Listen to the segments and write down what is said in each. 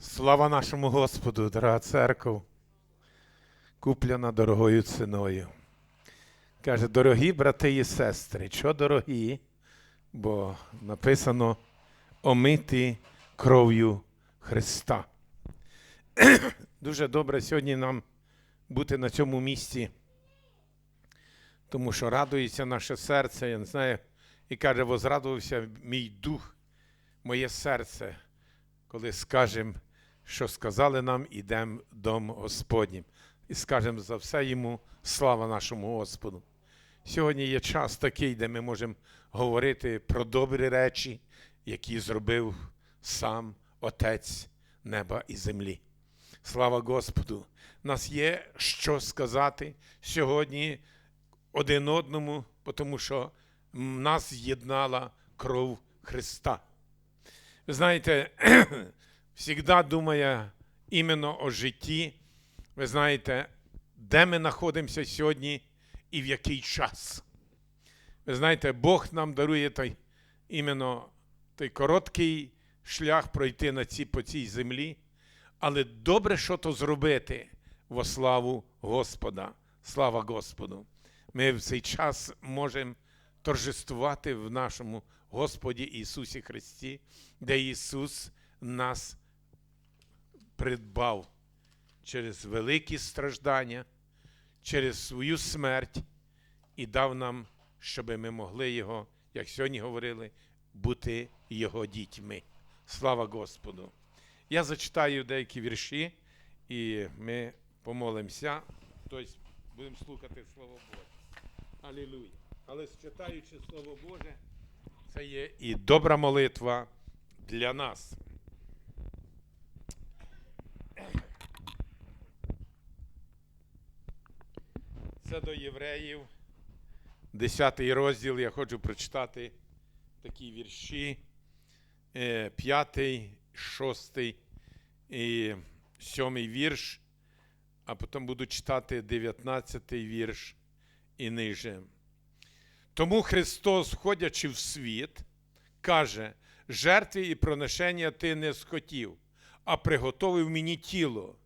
Слава нашому Господу, дорога церков, куплена дорогою ціною. Каже, дорогі брати і сестри, що дорогі, бо написано омиті кров'ю Христа. Дуже добре сьогодні нам бути на цьому місці, тому що радується наше серце, я не знаю, і каже, возрадувався мій дух, моє серце, коли скажемо, що сказали нам, ідемо дом Господнім. І скажемо за все йому слава нашому Господу. Сьогодні є час такий, де ми можемо говорити про добрі речі, які зробив сам Отець неба і землі. Слава Господу! Нас є що сказати сьогодні один одному, тому що нас з'єднала кров Христа. Ви знаєте, завжди думає іменно о житті. Ви знаєте, де ми знаходимося сьогодні і в який час. Ви знаєте, Бог нам дарує той іменно той короткий шлях пройти на ці, по цій землі, але добре, що то зробити во славу Господа. Слава Господу! Ми в цей час можемо торжествувати в нашому Господі Ісусі Христі, де Ісус нас придбав через великі страждання, через свою смерть і дав нам, щоб ми могли Його, як сьогодні говорили, бути Його дітьми. Слава Господу! Я зачитаю деякі вірші, і ми помолимося, тобто будемо слухати Слово Боже. Алілуя! Але читаючи Слово Боже, це є і добра молитва для нас. Це до євреїв, 10 розділ. Я хочу прочитати такі вірші, 5, 6 і 7 вірш, а потім буду читати 19 вірш і ниже. Тому Христос, входячи в світ, каже: жертви і проношення ти не схотів, а приготовив мені тіло.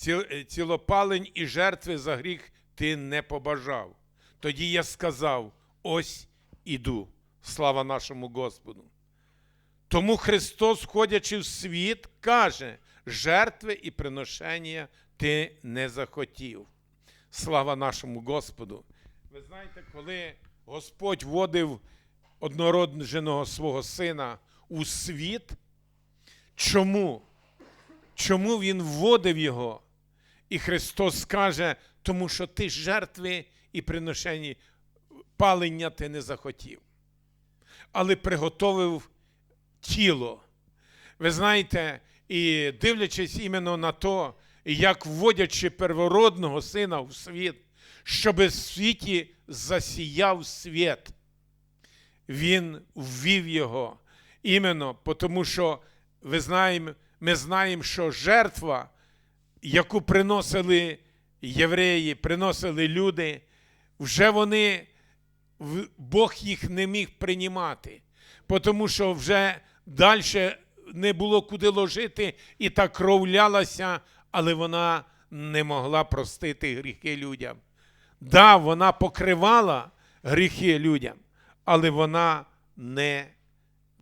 Ці- Цілопалень і жертви за гріх ти не побажав. Тоді я сказав: ось іду, слава нашому Господу. Тому Христос, входячи в світ, каже: жертви і приношення ти не захотів. Слава нашому Господу. Ви знаєте, коли Господь вводив однородженого свого сина у світ, чому? Чому Він вводив його? І Христос каже, тому що ти жертви і приношені палення ти не захотів, але приготовив тіло. Ви знаєте, і дивлячись іменно на то, як вводячи первородного сина в світ, щоб в світі засіяв світ, він ввів його іменно, тому що ви знаємо, ми знаємо, що жертва, яку приносили євреї, приносили люди, вже вони, Бог їх не міг приймати, тому що вже далі не було куди ложити, і та кров лялася, але вона не могла простити гріхи людям. Да, вона покривала гріхи людям, але вона не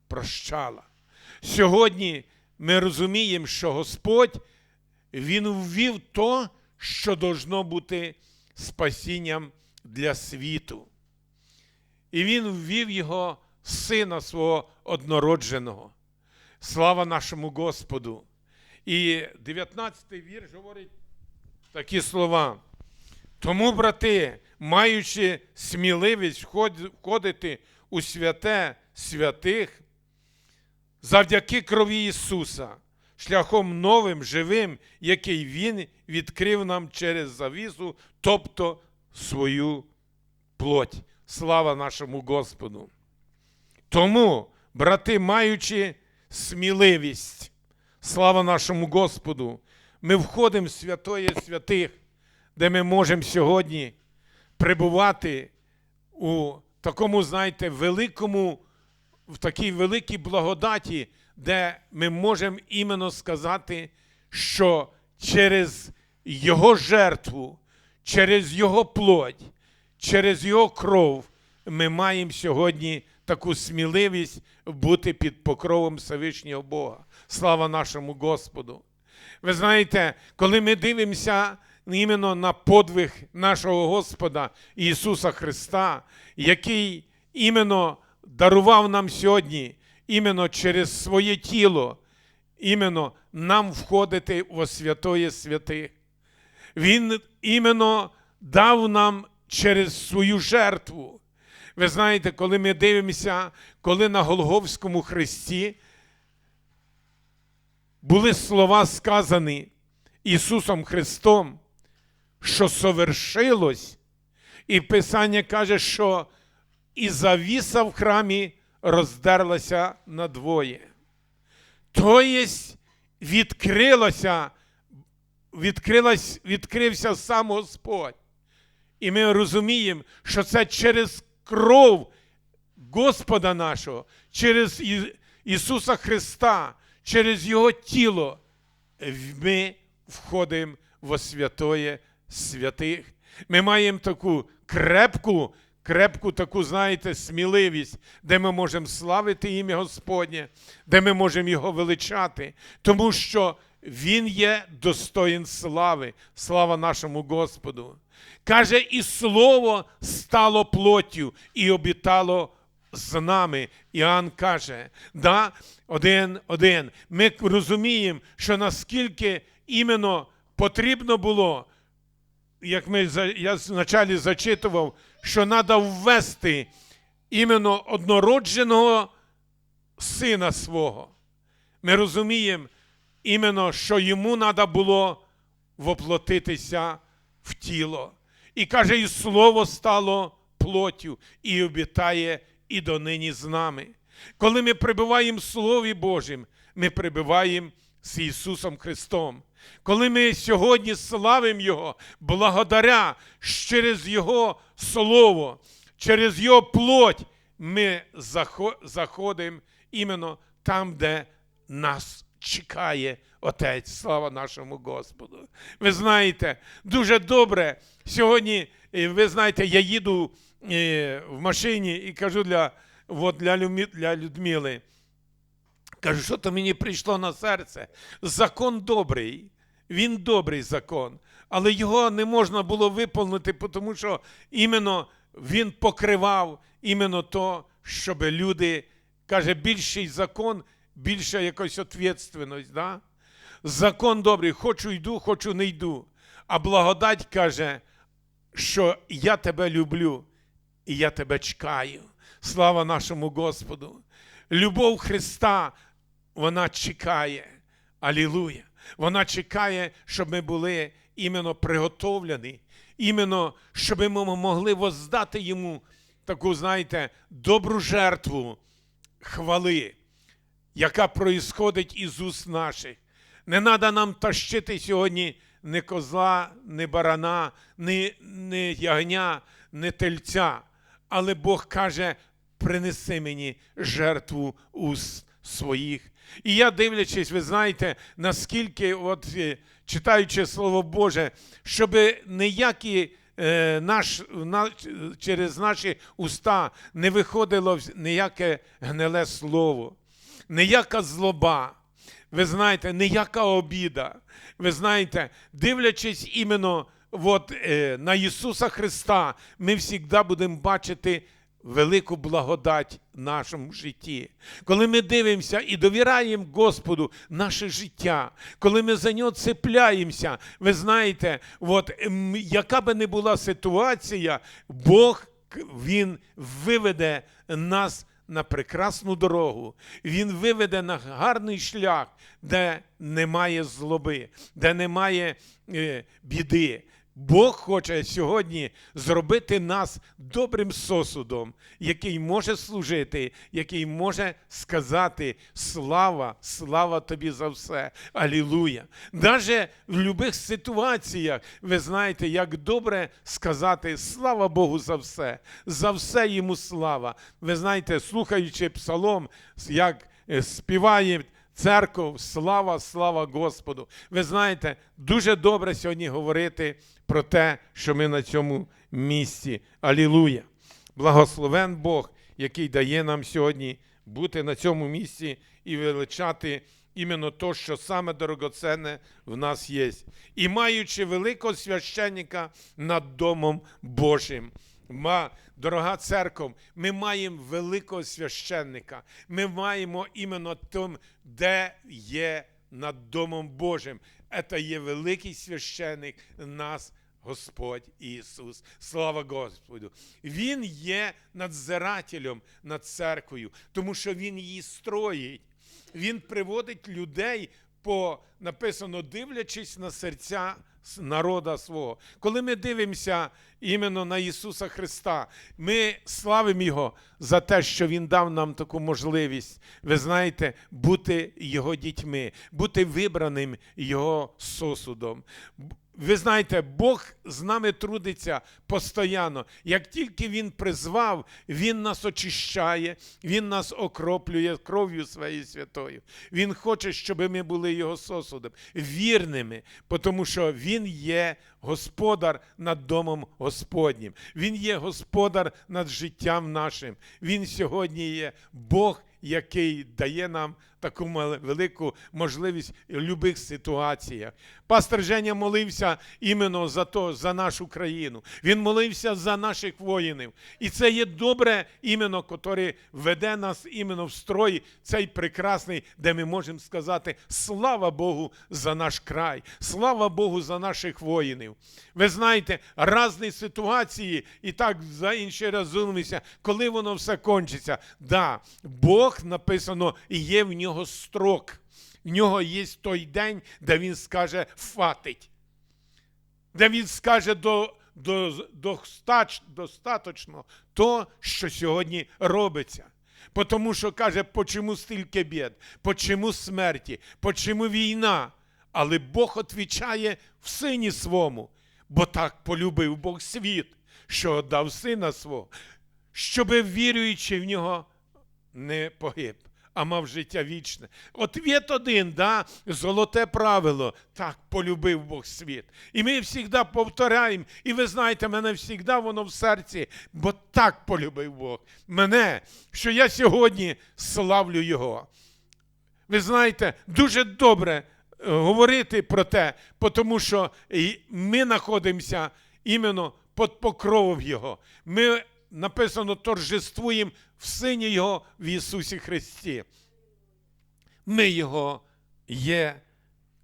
прощала. Сьогодні ми розуміємо, що Господь Він ввів то, що должно бути спасінням для світу. І Він ввів його сина свого однородженого. Слава нашому Господу. І 19-й вірш говорить такі слова. Тому, брати, маючи сміливість входити у святе святих, завдяки крові Ісуса, шляхом новим, живим, який Він відкрив нам через завісу, тобто свою плоть. Слава нашому Господу. Тому, брати, маючи сміливість, слава нашому Господу, ми входимо в святої святих, де ми можемо сьогодні перебувати у такому, знаєте, великому в такій великій благодаті, де ми можемо іменно сказати, що через Його жертву, через Його плоть, через Його кров ми маємо сьогодні таку сміливість бути під покровом Всевишнього Бога. Слава нашому Господу! Ви знаєте, коли ми дивимося іменно на подвиг нашого Господа Ісуса Христа, який іменно дарував нам сьогодні, іменно через своє тіло, іменно нам входити во святої святих. Він іменно дав нам через свою жертву. Ви знаєте, коли ми дивимося, коли на Голговському хресті були слова сказані Ісусом Христом, що совершилось, і Писання каже, що і завіса в храмі роздерлася надвоє. Тобто відкрилося, відкрилось, відкрився сам Господь. І ми розуміємо, що це через кров Господа нашого, через Ісуса Христа, через Його тіло ми входимо во святоє святих. Ми маємо таку крепку, крепку таку, знаєте, сміливість, де ми можемо славити ім'я Господнє, де ми можемо Його величати, тому що Він є достоїн слави, слава нашому Господу. Каже, і слово стало плоттю і обітало з нами. Іоанн каже, да, один, один. Ми розуміємо, що наскільки іменно потрібно було, як ми я вначалі зачитував, що треба ввести іменно однородженого сина свого. Ми розуміємо іменно, що йому треба було воплотитися в тіло. І каже, і слово стало плоттю і обітає і донині з нами. Коли ми прибуваємо в Слові Божім, ми прибуваємо з Ісусом Христом. Коли ми сьогодні славимо Його, благодаря через Його Слово, через Його плоть, ми заходимо іменно там, де нас чекає Отець. Слава нашому Господу. Ви знаєте, дуже добре. Сьогодні, е, ви знаєте, я їду е, в машині і кажу для, от для, Людмили. Кажу, що то мені прийшло на серце. Закон добрий, він добрий закон, але його не можна було виповнити, тому що іменно він покривав іменно то, щоб люди, каже, більший закон, більша якась відповідальність. Да? Закон добрий, хочу йду, хочу не йду. А благодать каже, що я тебе люблю і я тебе чекаю. Слава нашому Господу. Любов Христа, вона чекає. Алілуя. Вона чекає, щоб ми були іменно приготовлені, іменно, щоб ми могли воздати йому таку, знаєте, добру жертву хвали, яка проїсходить із уст наших. Не треба нам тащити сьогодні ні козла, ні барана, ні, ні ягня, ні тельця. Але Бог каже: принеси мені жертву уст своїх. І я дивлячись, ви знаєте, наскільки, от, е, читаючи Слово Боже, щоб ніякі е, наш, на, через наші уста не виходило ніяке гниле слово, ніяка злоба. Ви знаєте, ніяка обіда. Ви знаєте, дивлячись іменно от, е, на Ісуса Христа, ми завжди будемо бачити велику благодать в нашому житті. Коли ми дивимося і довіряємо Господу наше життя, коли ми за нього цепляємося, ви знаєте, от, яка би не була ситуація, Бог Він виведе нас на прекрасну дорогу. Він виведе на гарний шлях, де немає злоби, де немає е, біди. Бог хоче сьогодні зробити нас добрим сосудом, який може служити, який може сказати слава, слава тобі за все. Алілуя. Даже в будь-яких ситуаціях ви знаєте, як добре сказати слава Богу за все, за все йому слава. Ви знаєте, слухаючи псалом, як е, співає церков, слава, слава Господу. Ви знаєте, дуже добре сьогодні говорити про те, що ми на цьому місці. Алілуя! Благословен Бог, який дає нам сьогодні бути на цьому місці і величати іменно то, що саме дорогоценне в нас є. І маючи великого священника над Домом Божим. Ма, дорога церква, ми маємо великого священника. Ми маємо іменно там, де є над Домом Божим. Це є великий священник нас, Господь Ісус. Слава Господу! Він є надзирателем над церквою, тому що Він її строїть. Він приводить людей по написано, дивлячись на серця народа свого. Коли ми дивимося іменно на Ісуса Христа, ми славимо Його за те, що Він дав нам таку можливість, ви знаєте, бути Його дітьми, бути вибраним Його сосудом. Ви знаєте, Бог з нами трудиться постійно. Як тільки Він призвав, Він нас очищає, Він нас окроплює кров'ю своєю святою. Він хоче, щоб ми були Його сосудом, вірними, тому що Він є господар над домом Господнім. Він є господар над життям нашим. Він сьогодні є Бог, який дає нам таку велику можливість в будь-яких ситуаціях. Пастор Женя молився іменно за то, за нашу країну. Він молився за наших воїнів. І це є добре іменно, який веде нас іменно в строй, цей прекрасний, де ми можемо сказати слава Богу за наш край, слава Богу за наших воїнів. Ви знаєте, різні ситуації, і так за інші розумися, коли воно все кончиться. Да, Бог написано, і є в нього строк. В нього є той день, де він скаже фатить, де він скаже до, до, достач, достаточно то, що сьогодні робиться. Тому що каже, почому стільки бід, почому смерті, почому війна. Але Бог відповідає в сині свому, бо так полюбив Бог світ, що дав сина свого, щоби віруючи в нього не погиб, а мав життя вічне. Отвіт один, да, золоте правило. Так полюбив Бог світ. І ми завжди повторяємо, і ви знаєте, мене завжди воно в серці, бо так полюбив Бог мене, що я сьогодні славлю Його. Ви знаєте, дуже добре е, говорити про те, тому що ми знаходимося іменно під покровом Його. Ми написано торжествуємо в Сині Його в Ісусі Христі. Ми Його є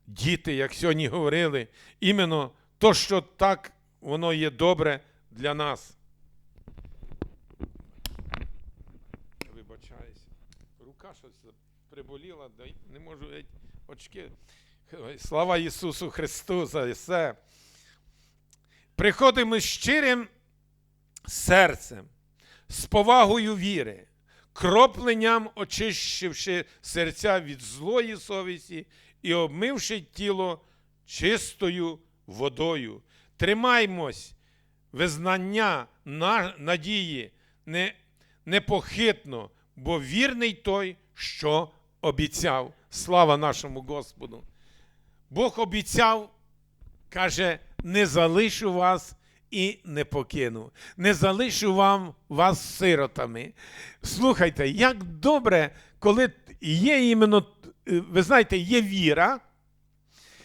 діти, як сьогодні говорили, іменно то, що так воно є добре для нас. Вибачаюсь. Рука щось приболіла, не можу геть очки. Слава Ісусу Христу за все. Приходимо з щирим серцем, з повагою віри, кропленням очищивши серця від злої совісті і обмивши тіло чистою водою. Тримаймось визнання надії непохитно, бо вірний той, що обіцяв. Слава нашому Господу. Бог обіцяв, каже, не залишу вас і не покину. Не залишу вам вас сиротами. Слухайте, як добре, коли є іменно, е, ви знаєте, є віра,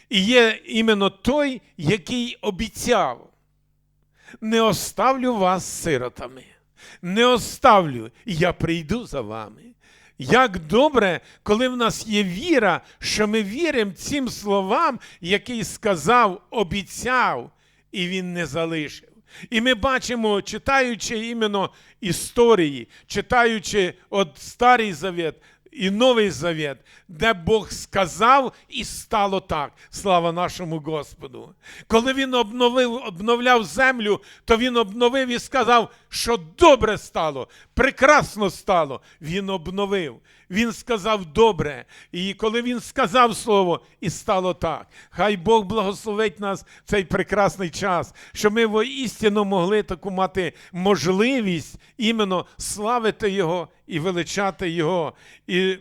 і є іменно той, який обіцяв. Не оставлю вас сиротами. Не оставлю, я прийду за вами. Як добре, коли в нас є віра, що ми віримо цим словам, який сказав, обіцяв, і він не залишив. І ми бачимо, читаючи іменно історії, читаючи от Старий Завет, і Новий Завет, де Бог сказав і стало так. Слава нашому Господу. Коли він обновив, обновляв землю, то він обновив і сказав, що добре стало, прекрасно стало. Він обновив. Він сказав добре. І коли він сказав слово, і стало так. Хай Бог благословить нас в цей прекрасний час, що ми воістину могли таку мати можливість іменно славити Його і величати Його. І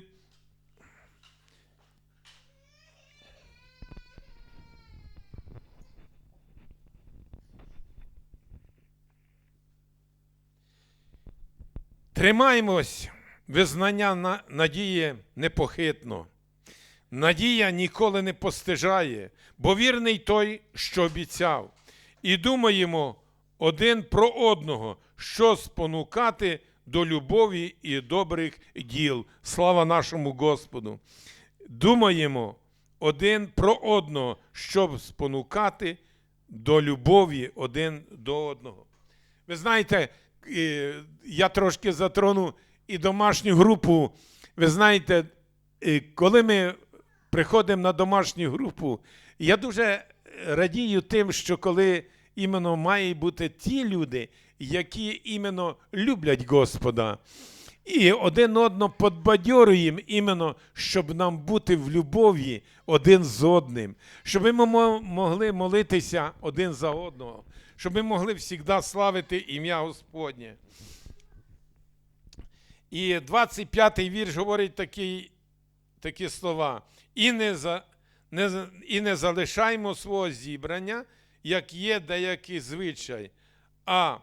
Тримаємось визнання на- надії непохитно. Надія ніколи не постижає, бо вірний той, що обіцяв. І думаємо один про одного, що спонукати до любові і добрих діл. Слава нашому Господу. Думаємо один про одного, щоб спонукати до любові один до одного. Ви знаєте, я трошки затрону і домашню групу. Ви знаєте, коли ми приходимо на домашню групу, я дуже радію тим, що коли іменно мають бути ті люди, які іменно люблять Господа. І один одного подбадьорюємо іменно, щоб нам бути в любові один з одним, щоб ми могли молитися один за одного, щоб ми могли завжди славити ім'я Господнє. І 25-й вірш говорить такі, такі слова. І не, за, не, і не залишаймо свого зібрання, як є деякий звичай, а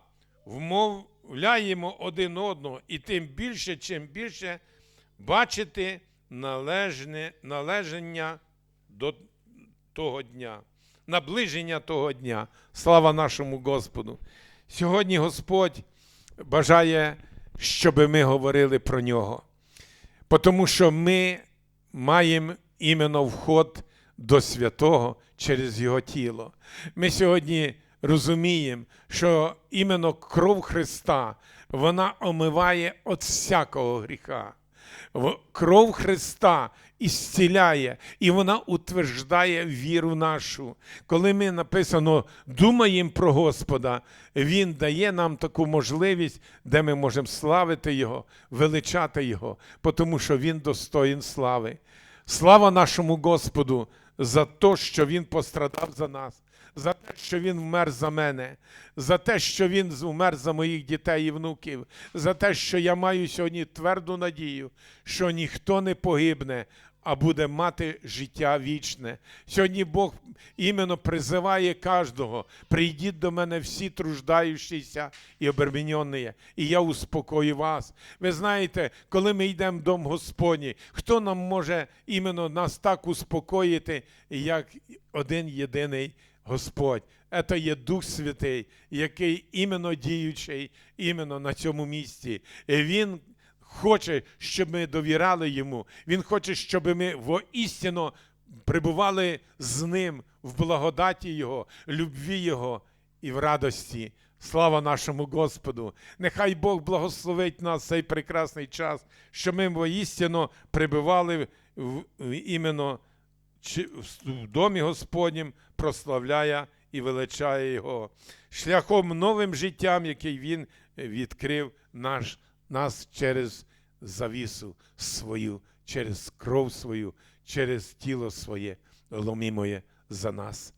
вмовляємо один одного, і тим більше, чим більше бачити належне, належення до того дня, наближення того дня. Слава нашому Господу. Сьогодні Господь бажає, щоб ми говорили про нього. Тому що ми маємо іменно вход до святого через Його тіло. Ми сьогодні розуміємо, що іменно кров Христа вона омиває від всякого гріха. Кров Христа ісціляє, і вона утверждає віру нашу. Коли ми написано думаємо про Господа, Він дає нам таку можливість, де ми можемо славити Його, величати Його, тому що Він достоїн слави. Слава нашому Господу за те, що Він пострадав за нас, за те, що Він вмер за мене, за те, що Він вмер за моїх дітей і внуків, за те, що я маю сьогодні тверду надію, що ніхто не погибне, а буде мати життя вічне. Сьогодні Бог іменно призиває кожного: прийдіть до мене всі труждаючіся і обременені, і я успокою вас. Ви знаєте, коли ми йдемо в дом Господній, хто нам може іменно нас так успокоїти, як один єдиний Господь. Це є Дух Святий, який іменно діючий іменно на цьому місці. І Він хоче, щоб ми довіряли йому. Він хоче, щоб ми воістину прибували з ним в благодаті Його, любві Його і в радості. Слава нашому Господу! Нехай Бог благословить нас цей прекрасний час, щоб ми воістину прибували в, іменно в домі Господнім, прославляє і величає Його шляхом новим життям, який Він відкрив наш, нас через завісу свою, через кров свою, через тіло своє, ломімоє за нас.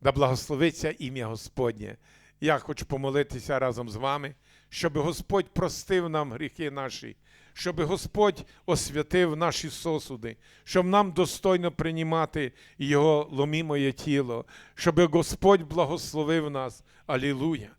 Да благословиться ім'я Господнє. Я хочу помолитися разом з вами, щоб Господь простив нам гріхи наші, щоб Господь освятив наші сосуди, щоб нам достойно приймати Його ломімоє тіло, щоб Господь благословив нас. Алілуя!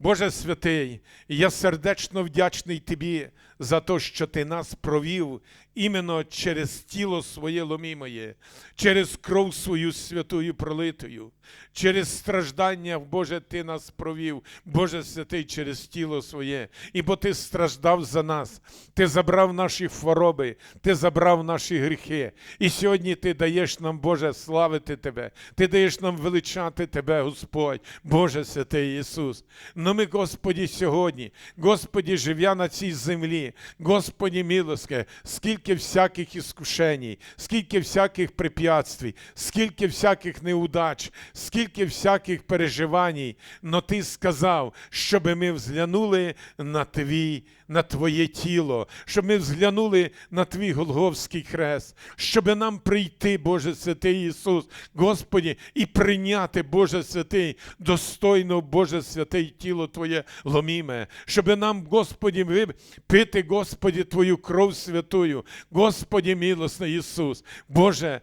Боже святий, я сердечно вдячний Тобі за те, що Ти нас провів іменно через тіло своє ломімоє, через кров свою святою пролитою, через страждання, Боже, Ти нас провів, Боже святий, через тіло своє. І бо Ти страждав за нас, Ти забрав наші хвороби, Ти забрав наші гріхи. І сьогодні Ти даєш нам, Боже, славити Тебе, Ти даєш нам величати Тебе, Господь, Боже святий Ісус. Но ми, Господі, сьогодні, Господі, живя на цій землі, Господі милоске, скільки всяких іскушеній, скільки всяких препятствий, скільки всяких неудач, скільки всяких переживань, но ти сказав, щоб ми взглянули на твій, на Твоє тіло, щоб ми взглянули на Твій Голговський хрест, щоб нам прийти, Боже Святий Ісус, Господі, і прийняти, Боже Святий, достойно, Боже Святий тіло Твоє ломіме, щоб нам, Господі, пити, Господі, Твою кров святую, Господі милосний Ісус, Боже,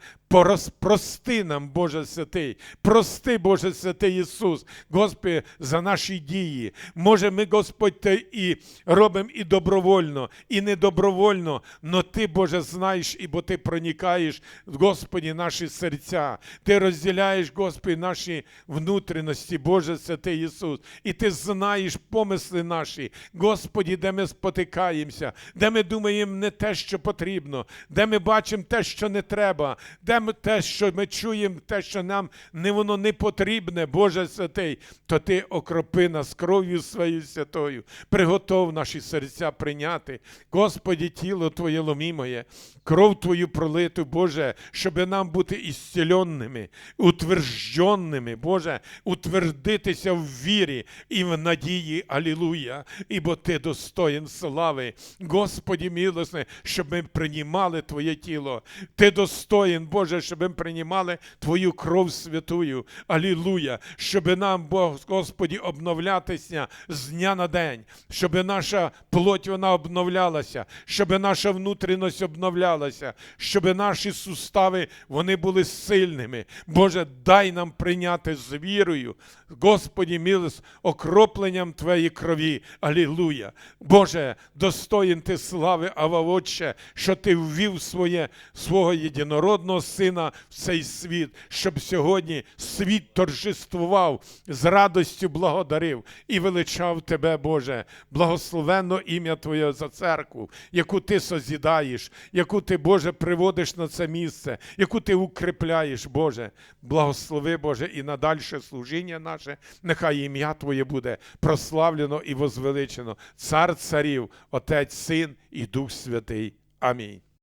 прости нам, Боже Святий, прости, Боже Святий Ісус, Господи, за наші дії. Може, ми, Господь, те і робимо і добровольно, і недобровольно, но Ти, Боже, знаєш, і бо Ти проникаєш, Господі, наші серця. Ти розділяєш, Господи, наші внутрішності, Боже Святий Ісус, і Ти знаєш помисли наші, Господі, де ми спотикаємося, де ми думаємо не те, що потрібно, де ми бачимо те, що не треба, де ми те, що ми чуємо, те, що нам не воно не потрібне, Боже Святий, то Ти окропи нас кров'ю своєю святою, приготов наші серця прийняти. Господі, тіло Твоє ломімоє, кров Твою пролиту, Боже, щоб нам бути ісцеленними, утвержденними, Боже, утвердитися в вірі і в надії. Алілуя! Ібо Ти достоїн слави. Господі милосне, щоб ми приймали Твоє тіло. Ти достоїн, Боже, щоб ми приймали Твою кров святую. Алілуя! Щоб нам, Бог, Господі, обновлятися з дня на день, щоб наша плоть вона обновлялася, щоб наша внутрішність обновлялася, щоб наші сустави вони були сильними. Боже, дай нам прийняти з вірою, Господі, милость, окропленням Твоєї крові. Алілуя! Боже, достоїн Ти слави, Ава Отче, що Ти ввів своє, свого єдинородного Сина в цей світ, щоб сьогодні світ торжествував, з радостю благодарив і величав Тебе, Боже. Благословенно ім'я Твоє за церкву, яку Ти созідаєш, яку Ти, Боже, приводиш на це місце, яку Ти укріпляєш, Боже. Благослови, Боже, і на дальше служіння наше, нехай ім'я Твоє буде прославлено і возвеличено. Цар царів, Отець, Син і Дух Святий. Амінь.